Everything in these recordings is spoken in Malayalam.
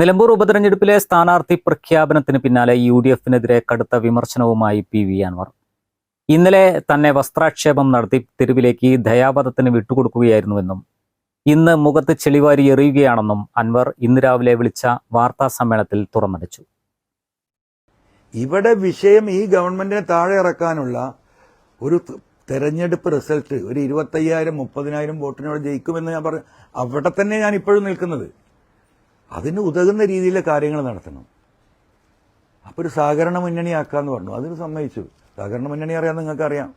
Nilambur ഉപതെരഞ്ഞെടുപ്പിലെ സ്ഥാനാർത്ഥി പ്രഖ്യാപനത്തിന് പിന്നാലെ യു ഡി എഫിനെതിരെ കടുത്ത വിമർശനവുമായി പി വി അൻവർ. ഇന്നലെ തന്നെ വസ്ത്രാക്ഷേപം നടത്തി തെരുവിലേക്ക് ദയാവധത്തിന് വിട്ടുകൊടുക്കുകയായിരുന്നുവെന്നും ഇന്ന് മുഖത്ത് ചെളിവാരി എറിയുകയാണെന്നും അൻവർ ഇന്ന് രാവിലെ വിളിച്ച വാർത്താ സമ്മേളനത്തിൽ തുറന്നടിച്ചു. ഇവിടെ വിഷയം ഈ ഗവൺമെന്റിനെ താഴെ ഇറക്കാനുള്ള ഒരു തെരഞ്ഞെടുപ്പ് റിസൾട്ട് ഒരു ഇരുപത്തയ്യായിരം മുപ്പതിനായിരം വോട്ടിനോട് ജയിക്കുമെന്ന് ഞാൻ പറഞ്ഞു അവിടെ തന്നെ ഞാൻ ഇപ്പോഴും നിൽക്കുന്നത്. അതിന് ഉതകുന്ന രീതിയിലെ കാര്യങ്ങൾ നടത്തണം. അപ്പോൾ ഒരു സഹകരണ മുന്നണിയാക്കാന്ന് പറഞ്ഞു. അതിന് സമ്മതിച്ചു. സഹകരണ മുന്നണി അറിയാം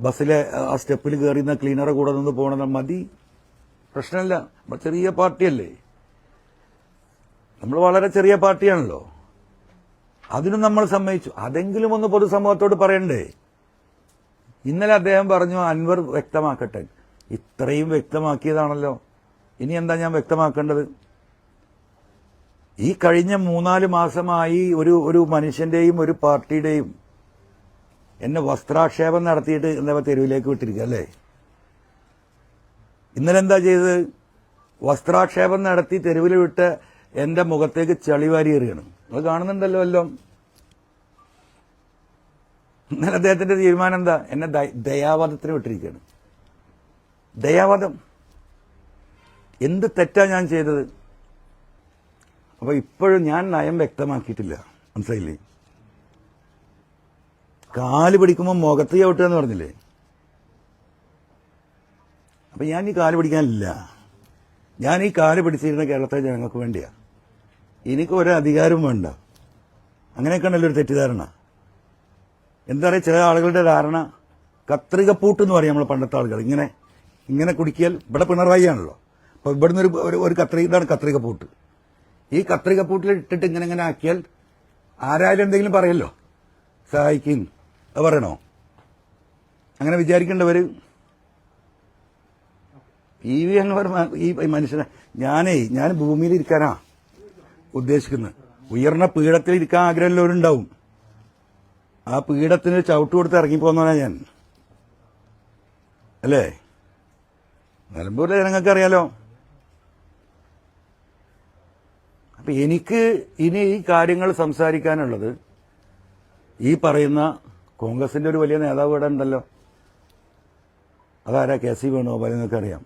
ബസ്സിലെ ആ സ്റ്റെപ്പിൽ കയറിയുന്ന ക്ലീനറെ കൂടെ നിന്ന് പോകണത് മതി. പ്രശ്നമില്ല. നമ്മൾ ചെറിയ പാർട്ടിയല്ലേ. നമ്മൾ വളരെ ചെറിയ പാർട്ടിയാണല്ലോ. അതിനും നമ്മൾ സമ്മതിച്ചു. അതെങ്കിലും ഒന്ന് പൊതുസമൂഹത്തോട് പറയണ്ടേ? ഇന്നലെ അദ്ദേഹം പറഞ്ഞു അൻവർ വ്യക്തമാക്കട്ടെ. ഇത്രയും വ്യക്തമാക്കിയതാണല്ലോ. ഇനി എന്താ ഞാൻ വ്യക്തമാക്കേണ്ടത്? ഈ കഴിഞ്ഞ മൂന്നാൽ മാസമായി ഒരു ഒരു മനുഷ്യന്റെയും ഒരു പാർട്ടിയുടെയും എന്നെ വസ്ത്രാക്ഷേപം നടത്തിയിട്ട് എന്താ തെരുവിലേക്ക് വിട്ടിരിക്കുക അല്ലേ? ഇന്നലെ എന്താ ചെയ്തത്? വസ്ത്രാക്ഷേപം നടത്തി തെരുവിൽ വിട്ട് എന്റെ മുഖത്തേക്ക് ചളിവാരി എറിയണം. നിങ്ങൾ കാണുന്നുണ്ടല്ലോ എല്ലാം ഇന്നലെ അദ്ദേഹത്തിന്റെ തീരുമാനം എന്താ? എന്നെ ദയാവാദത്തിന് വിട്ടിരിക്കുകയാണ്. ദയാവധം. എന്ത് തെറ്റാ ഞാൻ ചെയ്തത്? അപ്പൊ ഇപ്പോഴും ഞാൻ നയം വ്യക്തമാക്കിയിട്ടില്ല. മനസ്സിലായില്ലേ? കാൽ പിടിക്കുമ്പോൾ മുഖത്ത് ചവിട്ടുക എന്ന് പറഞ്ഞില്ലേ? അപ്പൊ ഞാൻ ഈ കാൽ പിടിക്കാനില്ല. ഞാൻ ഈ കാൽ പിടിച്ചിരുന്ന കേരളത്തിലെ ജനങ്ങൾക്ക് വേണ്ടിയാ. എനിക്ക് ഒരു അധികാരവും വേണ്ട. അങ്ങനെയൊക്കെയാണല്ലോ ഒരു തെറ്റിദ്ധാരണ. എന്താ പറയുക ചില ആളുകളുടെ ധാരണ കത്രിക പൂട്ട് എന്ന് പറയും നമ്മൾ പണ്ടത്തെ ആളുകൾ. ഇങ്ങനെ ഇങ്ങനെ കുടിക്കിയാൽ ഇവിടെ പിണറായി ആണല്ലോ. അപ്പൊ ഇവിടുന്ന് ഒരു ഒരു- കത്രിക ഇതാണ് കത്രിക പൂട്ട്. ഈ കത്രിക പൂട്ടിൽ ഇട്ടിട്ട് ഇങ്ങനെ ഇങ്ങനെ ആക്കിയാൽ ആരായാലും എന്തെങ്കിലും പറയല്ലോ. സഹായിക്കും. അത് പറയണോ? അങ്ങനെ വിചാരിക്കേണ്ടവര്? പി വി മ- ഈ മനുഷ്യനെ ഞാനേ ഞാൻ ഭൂമിയിൽ ഇരിക്കാനാ ഉദ്ദേശിക്കുന്നത്. ഉയർന്ന പീഠത്തിൽ ഇരിക്കാൻ ആഗ്രഹമുള്ളവരുണ്ടാവും. ആ പീഠത്തിന് ചവിട്ട് കൊടുത്ത് ഇറങ്ങിപ്പോന്നവനാ ഞാൻ. അല്ലേ? നിലമ്പൂരിലെ ജനങ്ങൾക്ക് അറിയാലോ അപ്പൊ എനിക്ക് ഇനി ഈ കാര്യങ്ങൾ സംസാരിക്കാനുള്ളത് ഈ പറയുന്ന കോൺഗ്രസിന്റെ ഒരു വലിയ നേതാവ് ഇവിടെ ഉണ്ടല്ലോ. അതാരാ? കെ സി വേണുഗോപാൽ അറിയാം.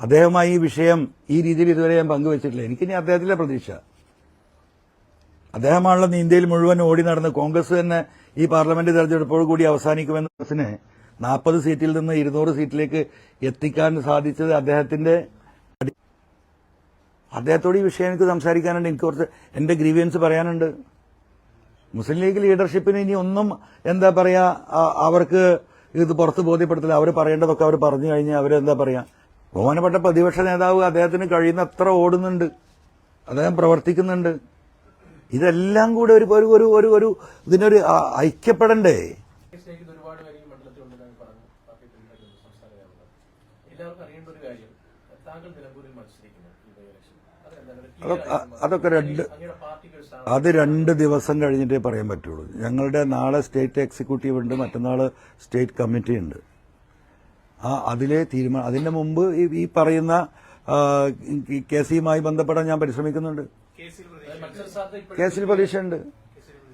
അദ്ദേഹമായി ഈ വിഷയം ഈ രീതിയിൽ ഇതുവരെ ഞാൻ പങ്കുവച്ചിട്ടില്ല. എനിക്കിനി അദ്ദേഹത്തിലെ പ്രതീക്ഷ. അദ്ദേഹമാണല്ലോ ഇന്ത്യയിൽ മുഴുവൻ ഓടി നടന്ന് കോൺഗ്രസ് തന്നെ ഈ പാർലമെന്റ് തെരഞ്ഞെടുപ്പോട് കൂടി അവസാനിക്കുമെന്ന നാൽപ്പത് സീറ്റിൽ നിന്ന് ഇരുന്നൂറ് സീറ്റിലേക്ക് എത്തിക്കാൻ സാധിച്ചത് അദ്ദേഹത്തിന്റെ അദ്ദേഹത്തോട് ഈ വിഷയം എനിക്ക് സംസാരിക്കാനുണ്ട്. എനിക്ക് കുറച്ച് എന്റെ ഗ്രീവിയൻസ് പറയാനുണ്ട്. മുസ്ലിം ലീഗ് ലീഡർഷിപ്പിന് ഇനി ഒന്നും എന്താ പറയാ അവർക്ക് ഇത് പുറത്ത് ബോധ്യപ്പെടുത്തില്ല. അവർ പറയേണ്ടതൊക്കെ അവർ പറഞ്ഞു കഴിഞ്ഞാൽ അവരെന്താ പറയാ ബഹുമാനപ്പെട്ട പ്രതിപക്ഷ നേതാവ് അദ്ദേഹത്തിന് കഴിയുന്ന അത്ര ഓടുന്നുണ്ട്. അദ്ദേഹം പ്രവർത്തിക്കുന്നുണ്ട്. ഇതെല്ലാം കൂടെ ഒരു ഒരു ഒരു ഒരു ഒരു ഇതിനൊരു ഐക്യപ്പെടണ്ടേ? അറിയേണ്ട ഒരു കാര്യം അതൊക്കെ രണ്ട് അത് രണ്ട് ദിവസം കഴിഞ്ഞിട്ടേ പറയാൻ പറ്റുള്ളൂ. ഞങ്ങളുടെ നാളെ സ്റ്റേറ്റ് എക്സിക്യൂട്ടീവ് ഉണ്ട് മറ്റന്നാൾ സ്റ്റേറ്റ് കമ്മിറ്റി ഉണ്ട്. ആ അതിലെ തീരുമാനം അതിന്റെ മുമ്പ് ഈ പറയുന്ന കേസിയുമായി ബന്ധപ്പെടാൻ ഞാൻ പരിശ്രമിക്കുന്നുണ്ട്. കേസിൽ പ്രതീക്ഷയുണ്ട്.